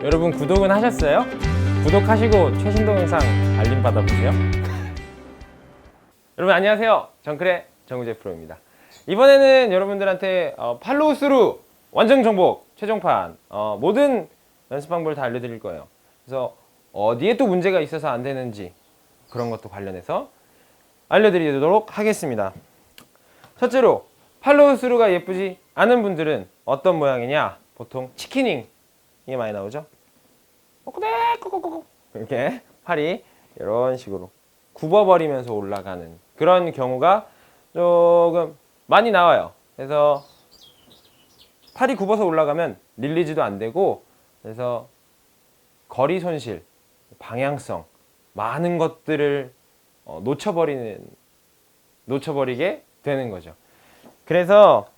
여러분 구독은 하셨어요? 구독하시고 최신 동 영상 알림 받아보세요. 여러분 안녕하세요. 정크레 정우재 프로입니다. 이번에는 여러분들한테 어, 팔로우 스루 완전 정복 최종판 어, 모든 연습 방법을 다 알려드릴 거예요. 그래서 어디에 또 문제가 있어서 안 되는지 그런 것도 관련해서 알려드리도록 하겠습니다. 첫째로 팔로우 스루가 예쁘지 않은 분들은 어떤 모양이냐? 보통 치키닝 이게 많이 나오죠. 꼬꼬대꼬꼬꼬 이렇게 팔이 이런 식으로 굽어버리면서 올라가는 그런 경우가 조금 많이 나와요. 그래서 팔이 굽어서 올라가면 릴리즈도 안 되고 그래서 거리 손실, 방향성 많은 것들을 어, 놓쳐버리는 놓쳐버리게 되는 거죠. 그래서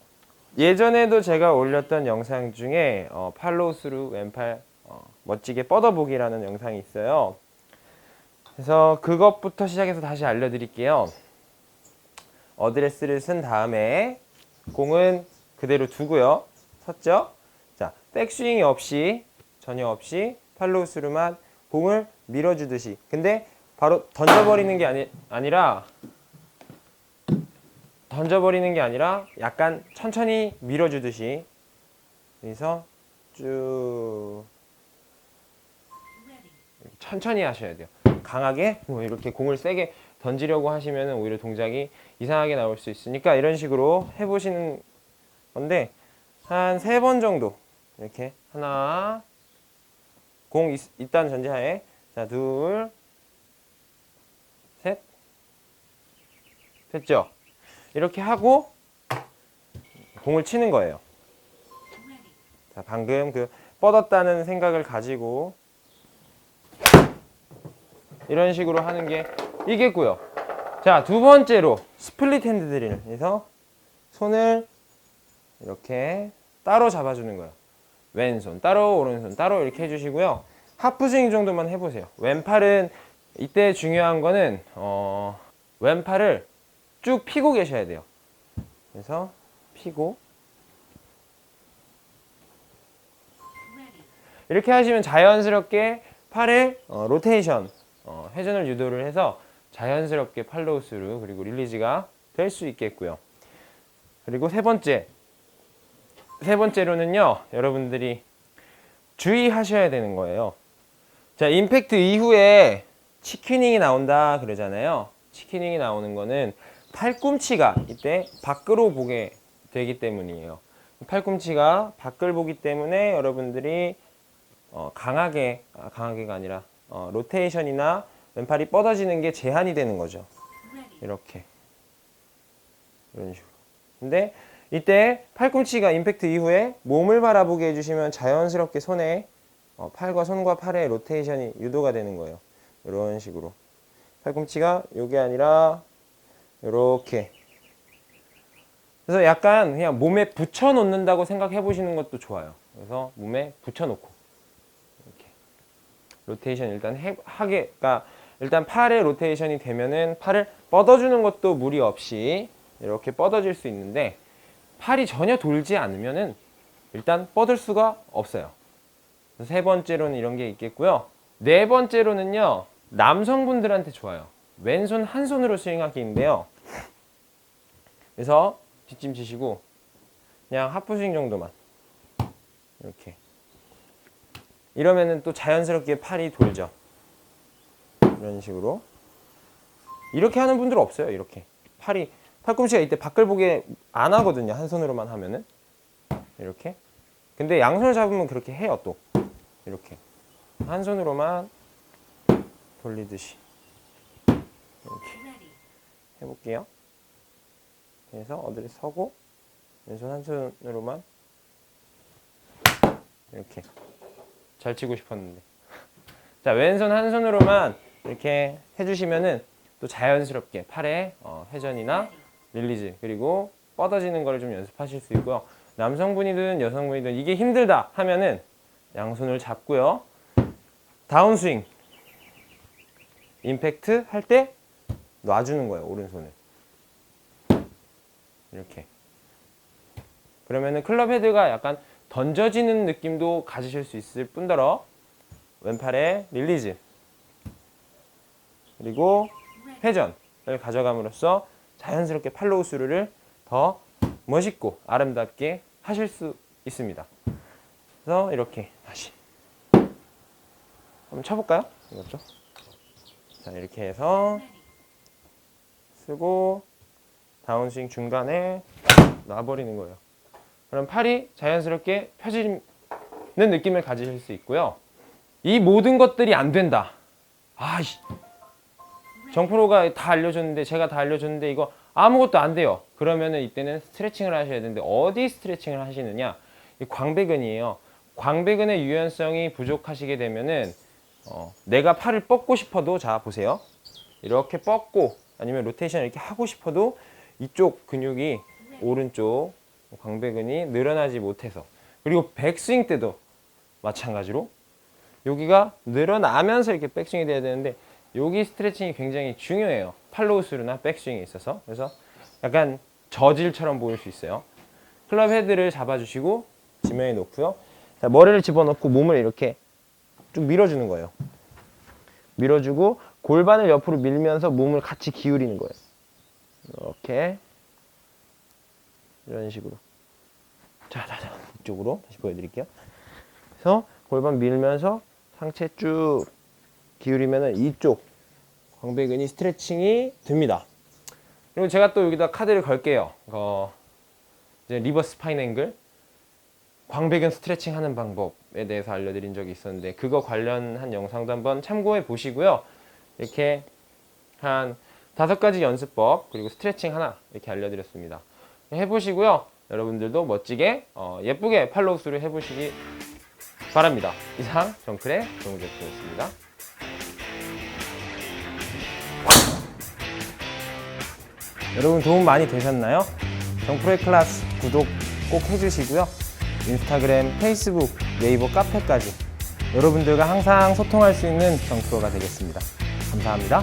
예전에도 제가 올렸던 영상 중에 어, 팔로우 스루 왼팔 어, 멋지게 뻗어보기라는 영상이 있어요. 그래서 그것부터 시작해서 다시 알려드릴게요. 어드레스를 쓴 다음에 공은 그대로 두고요. 섰죠? 자, 백스윙이 없이 전혀 없이 팔로우 스루만 공을 밀어주듯이. 근데 바로 던져버리는 게 아니, 아니라 던져버리는 게 아니라 약간 천천히 밀어주듯이. 여기서 쭉. 천천히 하셔야 돼요. 강하게? 뭐 이렇게 공을 세게 던지려고 하시면 오히려 동작이 이상하게 나올 수 있으니까 이런 식으로 해보시는 건데 한 세 번 정도 이렇게 하나 공 있, 일단 전제하에. 자 둘 셋. 됐죠? 이렇게 하고 공을 치는 거예요. 자, 방금 그 뻗었다는 생각을 가지고 이런 식으로 하는 게 이겠고요. 자, 두 번째로 스플릿 핸드 드릴. 그래서 손을 이렇게 따로 잡아주는 거예요. 왼손 따로 오른손 따로 이렇게 해주시고요. 하프 스윙 정도만 해보세요. 왼팔은 이때 중요한 거는 어, 왼팔을 쭉 피고 계셔야 돼요. 그래서 피고 이렇게 하시면 자연스럽게 팔의 어, 로테이션 어, 회전을 유도를 해서 자연스럽게 팔로우 스루 그리고 릴리즈가 될 수 있겠고요. 그리고 세 번째 세 번째로는요 여러분들이 주의하셔야 되는 거예요. 자 임팩트 이후에 치키닝이 나온다 그러잖아요. 치키닝이 나오는 거는 팔꿈치가 이때 밖으로 보게 되기 때문이에요. 팔꿈치가 밖을 보기 때문에 여러분들이 어, 강하게 아, 강하게가 아니라 어, 로테이션이나 왼팔이 뻗어지는 게 제한이 되는 거죠. 이렇게 이런 식으로. 근데 이때 팔꿈치가 임팩트 이후에 몸을 바라보게 해주시면 자연스럽게 손에 어, 팔과 손과 팔의 로테이션이 유도가 되는 거예요. 이런 식으로 팔꿈치가 요게 아니라 이렇게 그래서 약간 그냥 몸에 붙여 놓는다고 생각해 보시는 것도 좋아요. 그래서 몸에 붙여 놓고 이렇게 로테이션 일단 해, 하게 그러니까 일단 팔의 로테이션이 되면은 팔을 뻗어주는 것도 무리 없이 이렇게 뻗어질 수 있는데 팔이 전혀 돌지 않으면은 일단 뻗을 수가 없어요. 세 번째로는 이런 게 있겠고요. 네 번째로는요 남성분들한테 좋아요. 왼손 한 손으로 스윙하기인데요. 그래서 뒷짐 치시고 그냥 하프 스윙 정도만 이렇게 이러면은 또 자연스럽게 팔이 돌죠. 이런 식으로 이렇게 하는 분들 없어요. 이렇게 팔이 팔꿈치가 이때 밖을 보게 안 하거든요. 한 손으로만 하면은 이렇게. 근데 양손을 잡으면 그렇게 해요. 또 이렇게 한 손으로만 돌리듯이 이렇게 해볼게요. 그래서 어디를 서고 왼손 한 손으로만 이렇게 잘 치고 싶었는데. 자 왼손 한 손으로만 이렇게 해주시면은 또 자연스럽게 팔의 어, 회전이나 릴리즈 그리고 뻗어지는 거를 좀 연습하실 수 있고요. 남성분이든 여성분이든 이게 힘들다 하면은 양손을 잡고요. 다운스윙 임팩트 할 때 놔주는 거예요 오른손을 이렇게 그러면은 클럽 헤드가 약간 던져지는 느낌도 가지실 수 있을 뿐더러 왼팔에 릴리즈 그리고 회전을 가져감으로써 자연스럽게 팔로 우 스루를 더 멋있고 아름답게 하실 수 있습니다. 그래서 이렇게 다시 한번 쳐볼까요? 이것도 자 이렇게 해서 쓰고 다운스윙 중간에 놔버리는 거예요. 그럼 팔이 자연스럽게 펴지는 느낌을 가지실 수 있고요. 이 모든 것들이 안 된다. 아이씨. 정프로가 다 알려줬는데 제가 다 알려줬는데 이거 아무것도 안 돼요. 그러면은 이때는 스트레칭을 하셔야 되는데 어디 스트레칭을 하시느냐? 이 광배근이에요. 광배근의 유연성이 부족하시게 되면은 어, 내가 팔을 뻗고 싶어도 자 보세요. 이렇게 뻗고 아니면 로테이션 이렇게 하고 싶어도 이쪽 근육이 오른쪽 광배근이 늘어나지 못해서 그리고 백스윙 때도 마찬가지로 여기가 늘어나면서 이렇게 백스윙이 돼야 되는데 여기 스트레칭이 굉장히 중요해요. 팔로우스루나 백스윙에 있어서 그래서 약간 저질처럼 보일 수 있어요. 클럽 헤드를 잡아주시고 지면에 놓고요. 자, 머리를 집어넣고 몸을 이렇게 쭉 밀어주는 거예요. 밀어주고 골반을 옆으로 밀면서 몸을 같이 기울이는 거예요. 이렇게 이런 식으로. 자, 자, 자, 이쪽으로 다시 보여드릴게요. 그래서 골반 밀면서 상체 쭉 기울이면은 이쪽 광배근이 스트레칭이 됩니다. 그리고 제가 또 여기다 카드를 걸게요. 어, 이제 리버스 파인 앵글 광배근 스트레칭 하는 방법에 대해서 알려드린 적이 있었는데 그거 관련한 영상도 한번 참고해 보시고요. 이렇게 한 다섯 가지 연습법 그리고 스트레칭 하나 이렇게 알려드렸습니다. 해보시고요. 여러분들도 멋지게 어, 예쁘게 팔로우스를 해보시기 바랍니다. 이상 정클의 정우재프였습니다. 여러분 도움 많이 되셨나요? 정프로의 클래스 구독 꼭 해주시고요. 인스타그램, 페이스북, 네이버 카페까지 여러분들과 항상 소통할 수 있는 정프로가 되겠습니다. 감사합니다.